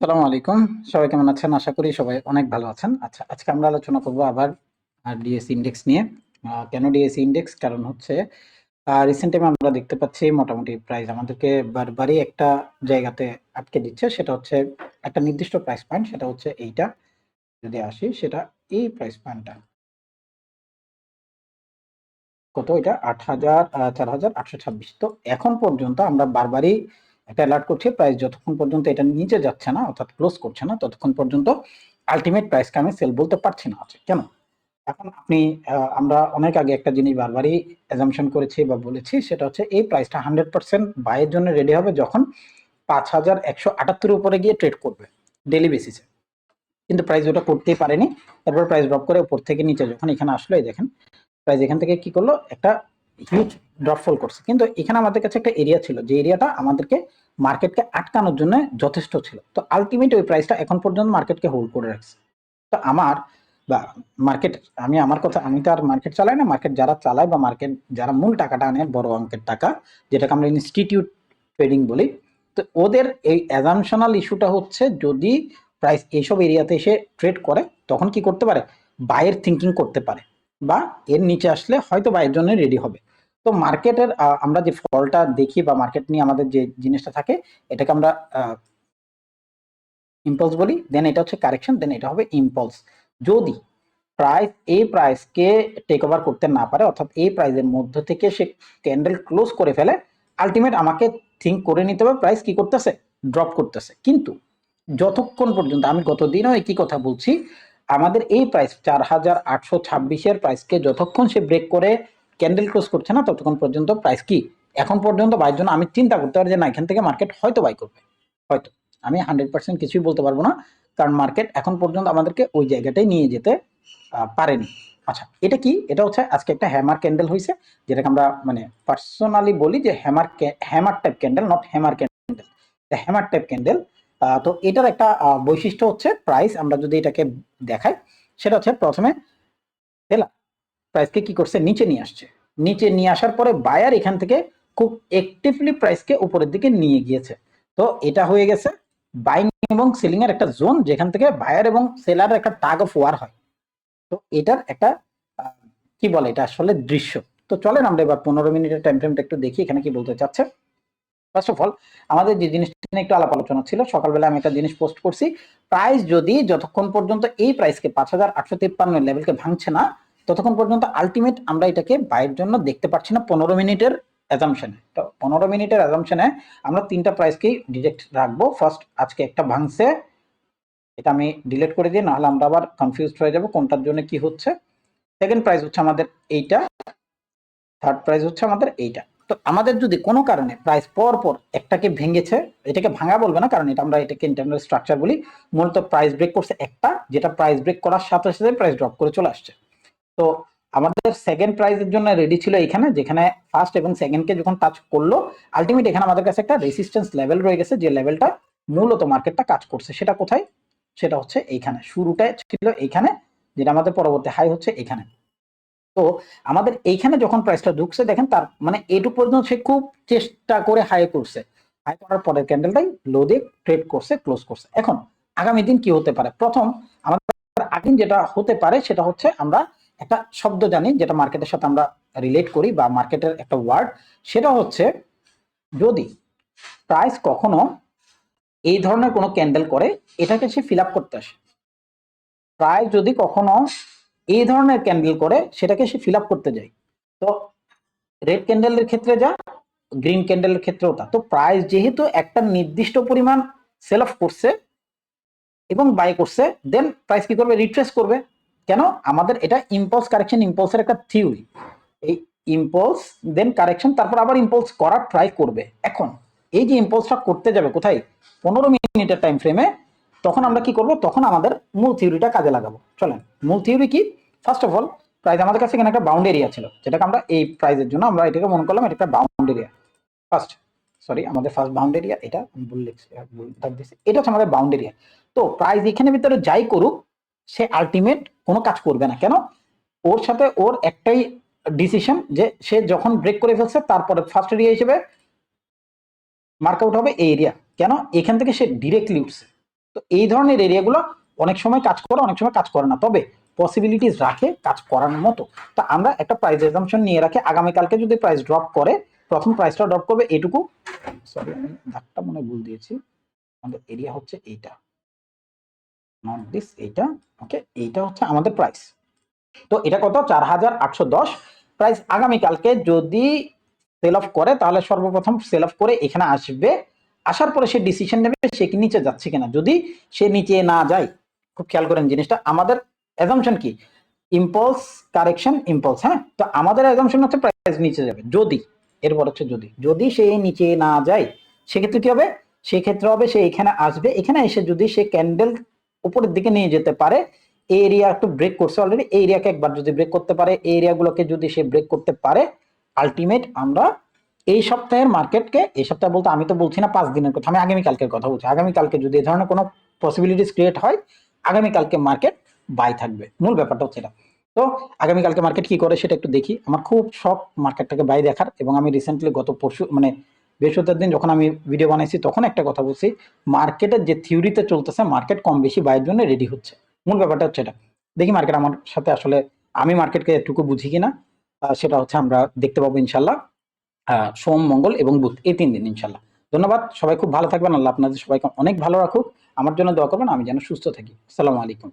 সালামু আলাইকুম। সবাই কেমন আছেন? আশা করি সবাই অনেক ভালো আছেন। আচ্ছা আজকে আমরা আলোচনা করব আবার ডিএসসি ইন্ডেক্স নিয়ে। কেন ডিএসসি ইন্ডেক্স কারণ হচ্ছে রিসেন্ট টাইমে আমরা দেখতে পাচ্ছি মোটামুটি প্রাইস আমাদেরকে বারবারই একটা জায়গাতে আটকে দিচ্ছে। সেটা হচ্ছে একটা নির্দিষ্ট প্রাইস পয়েন্ট সেটা হচ্ছে এইটা। যদি আসি, সেটা এই প্রাইস পয়েন্টটা কত এটা? আট হাজার চার হাজার আটশো ছাব্বিশ। তো এখন পর্যন্ত আমরা বারবারই একটা অ্যালার্ট করছে প্রাইস যতক্ষণ পর্যন্ত এটা নিচে যাচ্ছে না, অর্থাৎ ক্লোজ করছে না, ততক্ষণ পর্যন্ত আলটিমেট প্রাইসকে আমি সেল বলতে পারছি না আছে কেন? এখন আপনি আমরা অনেক আগে একটা জিনিস বারবারই অ্যাজামশন করেছি বা বলেছি, সেটা হচ্ছে এই প্রাইসটা হান্ড্রেড পার্সেন্ট বাইয়ের জন্য রেডি হবে যখন পাঁচ হাজার একশো আটাত্তর উপরে গিয়ে ট্রেড করবে ডেলি বেসিসে কিন্তু প্রাইস ওটা করতেই পারেনি, তারপর প্রাইস ড্রপ করে উপর থেকে নিচে যখন এখানে আসলো, এই দেখেন প্রাইস এখান থেকে কি করল? একটা হিউজ ড্রপফল করছে। কিন্তু এখানে আমাদের কাছে একটা এরিয়া ছিল। যে এরিয়াটা আমাদেরকে মার্কেটকে আটকানোর জন্য যথেষ্ট ছিল। তো আলটিমেট ওই প্রাইসটা এখন পর্যন্ত মার্কেটকে হোল্ড করে রাখছে। তো আমার বা মার্কেট আমি আমার কথা, আমি তো আর মার্কেট চালাই না। মার্কেট যারা চালায় বা মার্কেট যারা মূল টাকাটা আনে, বড় অঙ্কের টাকা, যেটাকে আমরা ইনস্টিটিউট ট্রেডিং বলি, তো ওদের এই অ্যাজামশনাল ইস্যুটা হচ্ছে যদি প্রাইস এইসব এরিয়াতে এসে ট্রেড করে, তখন কি করতে পারে? বাইয়ের থিঙ্কিং করতে পারে। বা এর নিচে আসলে হয়তো বাইয়ের জন্য রেডি হবে। তো মার্কেটের আমরা যে ফলটা দেখি বা মার্কেট নিয়ে আমাদের যে জিনিসটা থাকে, এটাকে আমরা ইম্পালস বলি দেন এটা হচ্ছে কারেকশন দেন এটা হবে ইম্পালস যদি প্রাইস এই প্রাইসকে টেক ওভার করতে না পারে, অর্থাৎ এই প্রাইসের মধ্য থেকে সে ক্যান্ডেল ক্লোজ করে ফেলে আলটিমেট আমাকে থিঙ্ক করে নিতে হবে প্রাইস কি করতেছে? ড্রপ করতেছে। কিন্তু যতক্ষণ পর্যন্ত, আমি গতদিনও একই কথা বলছি, আমাদের এই প্রাইস চার হাজার আটশো ছাব্বিশের প্রাইসকে যতক্ষণ সে ব্রেক করে ক্যান্ডেল ক্লোজ করছে না ততক্ষণ পর্যন্ত প্রাইস কি? এখন পর্যন্ত বাইর জন্য আমি চিন্তা করতে পারি যে না, এখান থেকে মার্কেট হয়তো বাই করবে। হয়তো। আমি হান্ড্রেড পার্সেন্ট কিছুই বলতে পারব না, কারণ মার্কেট এখন পর্যন্ত আমাদেরকে ওই জায়গাটাই নিয়ে যেতে পারেনি। আচ্ছা এটা কি? এটা হচ্ছে আজকে একটা হ্যামার ক্যান্ডেল হয়েছে যেটাকে আমরা মানে পার্সোনালি বলি যে hammer hammer type candle not hammer candle hammer type candle তো এটার একটা বৈশিষ্ট্য হচ্ছে প্রাইস আমরা যদি এটাকে দেখাই, সেটা হচ্ছে প্রথমে সেলার প্রাইসকে কি করছে? নিচে নিয়ে আসছে। নিচে নিয়ে আসার পরে বায়ার এখান থেকে খুব অ্যাক্টিভলি প্রাইসকে উপরের দিকে নিয়ে গিয়েছে। তো এটা হয়ে গেছে বাইং এবং সেলিং এর একটা জোন যেখান থেকে বায়ার এবং সেলার একটা টাগ অফ ওয়ার হয়। তো এটার একটা কি বলে এটা আসলে দৃশ্য। তো চলেন আমরা এবার পনেরো মিনিটের টাইম ফ্রেমটা একটু দেখি এখানে কি বলতে চাচ্ছে। ফার্স্ট অফ অল আমাদের যে জিনিসটা নিয়ে একটু আলাপ আলোচনা ছিল, সকালবেলা আমি একটা জিনিস পোস্ট করছি। প্রাইস যদি যতক্ষণ পর্যন্ত এই প্রাইসকে পাঁচ হাজার আটশো তিপ্পান্ন লেভেলকে ভাঙছে না ততক্ষণ পর্যন্ত আলটিমেট আমরা এটাকে বাইয়ের জন্য দেখতে পাচ্ছি না পনেরো মিনিটের অ্যাজামশনে তো পনেরো মিনিটের অ্যাজামশনে আমরা তিনটা প্রাইসকেই ডিরেক্ট রাখব। ফার্স্ট আজকে একটা ভাঙছে, এটা আমি ডিলিট করে দিই, নাহলে আমরা আবার কনফিউজড হয়ে যাব কোনটার জন্য কি হচ্ছে। সেকেন্ড প্রাইস হচ্ছে আমাদের এইটা থার্ড প্রাইস হচ্ছে আমাদের এইটা। তো আমাদের যদি কোনো কারণে প্রাইস পর পর একটাকে ভেঙেছে, এটাকে ভাঙা বলবে না, কারণ এটা আমরা এটাকে ইন্টারনাল স্ট্রাকচার বলি, মূলত প্রাইস ব্রেক করছে একটা, যেটা প্রাইস ব্রেক করার সাথে সাথে প্রাইস ড্রপ করে চলে আসছে। তো আমাদের সেকেন্ড প্রাইজের জন্য রেডি ছিল এখানে, যেখানে ফার্স্ট এবং সেকেন্ডকে যখন টাচ করল আলটিমেট এখানে আমাদের কাছে একটা রেসিস্ট্যান্স লেভেল রয়ে গেছে, যে লেভেলটা মূলত মার্কেটটা কাজ করছে। সেটা কোথায়? সেটা হচ্ছে এইখানে। শুরুটায় ছিল এইখানে, যেটা আমাদের পরবর্তী হাই হচ্ছে এখানে। তো আমাদের এইখানে যখন প্রাইসটা ঢুকছে, দেখেন তার মানে এটুকু পর্যন্ত সে খুব চেষ্টা করে হাই করছে। হাই করার পরের ক্যান্ডেলটাই লো দিয়ে ট্রেড করছে ক্লোজ করছে। এখন, আগামী দিন কি হতে পারে? প্রথম, আমাদের আগামী যেটা হতে পারে, সেটা হচ্ছে আমরা একটা শব্দ জানি, যেটা মার্কেটের সাথে আমরা রিলেট করি বা মার্কেটের একটা ওয়ার্ড সেটা হচ্ছে যদি প্রাইস কখনো এই ধরনের কোনো ক্যান্ডেল করে, এটাকে সে ফিল করতে আসে। প্রাইস যদি কখনো এই ধরনের ক্যান্ডেল করে, সেটাকে সে ফিল করতে যায়। তো রেড ক্যান্ডেলের ক্ষেত্রে যা গ্রিন ক্যান্ডেলের ক্ষেত্রেও তা। তো প্রাইস যেহেতু একটা নির্দিষ্ট পরিমাণ সেল অফ করছে এবং বাই করছে দেন প্রাইস কি করবে? রিট্রেস করবে। কেন? আমাদের এটা ইম্পলস কারেকশন ইম্পলসের একটা থিওরি এই ইম্পলস দেন কারেকশন তারপর আবার ইম্পলস করার ট্রাই করবে। এখন, এই যে ইম্পলসটা করতে যাবে কোথায়? পনেরো মিনিটের টাইম ফ্রেমে তখন আমরা কি করব? তখন আমাদের মূল থিওরিটা কাজে লাগাবো। চলেন, মূল থিওরি কি? ফার্স্ট অফ অল প্রাইস আমাদের কাছে এখানে একটা বাউন্ড এরিয়া ছিল, যেটাকে আমরা এই প্রাইজের জন্য আমরা এটাকে মনে করলাম এটা একটা বাউন্ড এরিয়া ফার্স্ট সরি আমাদের ফার্স্ট বাউন্ড এরিয়া এটা ভুল লিখছি এটা হচ্ছে আমাদের বাউন্ড এরিয়া তো প্রাইস এখানে ভিতরে যাই করুক সে আলটিমেট কোনো কাজ করবে না। কেন? ওর সাথে ওর একটাই ডিসিশন যে সে যখন ব্রেক করে ফেলছে, তারপরে ফার্স্ট এরিয়া হিসেবে মার্ক আউট হবে এই এরিয়া কেন? এখান থেকে সে ডিরেক্টলি উঠছে। তো এই ধরনের এরিয়াগুলো অনেক সময় কাজ করে, অনেক সময় কাজ করে না। তবে পসিবিলিটিস রাখে কাজ করার মতো। তো আমরা একটা প্রাইস এক্সামশন নিয়ে রাখি। আগামীকালকে যদি প্রাইস ড্রপ করে, প্রথম প্রাইসটা ড্রপ করবে এটুকু। সরি আমি দাগটা মনে ভুল দিয়েছি। আমাদের এরিয়া হচ্ছে এইটা। নট দিস এইটা ওকে এইটা হচ্ছে আমাদের প্রাইস তো এটা কত? চার হাজার আটশো দশ। প্রাইস আগামীকালকে যদি সেল অফ করে, তাহলে সর্বপ্রথম সেল অফ করে এখানে আসবে। আসার পরে সে ডিসিশন নেবে সে কি নিচে যাচ্ছে কিনা। যদি সে নিচে না যায়, খুব খেয়াল করেন জিনিসটা, আমাদের অ্যাজামশন কি? ইম্পলস কারেকশন ইম্পলস হ্যাঁ? তো আমাদের অ্যাজামশন হচ্ছে প্রাইস নিচে যাবে। যদি, এরপর হচ্ছে যদি। যদি সে নিচে না যায়, সেক্ষেত্রে কি হবে? সেক্ষেত্রে হবে সে এখানে আসবে। এখানে এসে যদি সে ক্যান্ডেল উপরের দিকে নিয়ে যেতে পারে। এই এরিয়া একটু ব্রেক করছে অলরেডি এই এরিয়াকে একবার যদি ব্রেক করতে পারে এই এরিয়াগুলোকে যদি সে ব্রেক করতে পারে আলটিমেট আমরা এই সপ্তাহের মার্কেটকে এই সপ্তাহে বলতে আমি তো বলছি না পাঁচ দিনের কথা, আমি আগামীকালকের কথা বলছি। আগামীকালকে যদি এই ধরনের কোনো পসিবিলিটিস ক্রিয়েট হয়, আগামীকালকে মার্কেট বাই থাকবে। মূল ব্যাপারটা হচ্ছে এটা। তো আগামীকালকে মার্কেট কি করে সেটা একটু দেখি। আমার খুব শখ মার্কেটটাকে বাই দেখার এবং আমি রিসেন্টলি গত পরশু মানে বৃহস্পতিবার দিন যখন আমি ভিডিও বানাইছি, তখন একটা কথা বলছি, মার্কেটের যে থিওরিতে চলতেছে, মার্কেট কম বেশি বাইয়ের জন্য রেডি হচ্ছে। মূল ব্যাপারটা হচ্ছে এটা। দেখি মার্কেট আমার সাথে আসলে আমি মার্কেটকে এটুকু বুঝি কিনা সেটা হচ্ছে আমরা দেখতে পাবো ইনশাল্লাহ সোম, মঙ্গল এবং বুধ, এই তিন দিন ইনশাল্লাহ ধন্যবাদ, সবাই খুব ভালো থাকবেন, আল্লাহ আপনাদের সবাইকে অনেক ভালো রাখুক। আমার জন্য দোয়া করবেন, আমি যেন সুস্থ থাকি। আসসালামু আলাইকুম।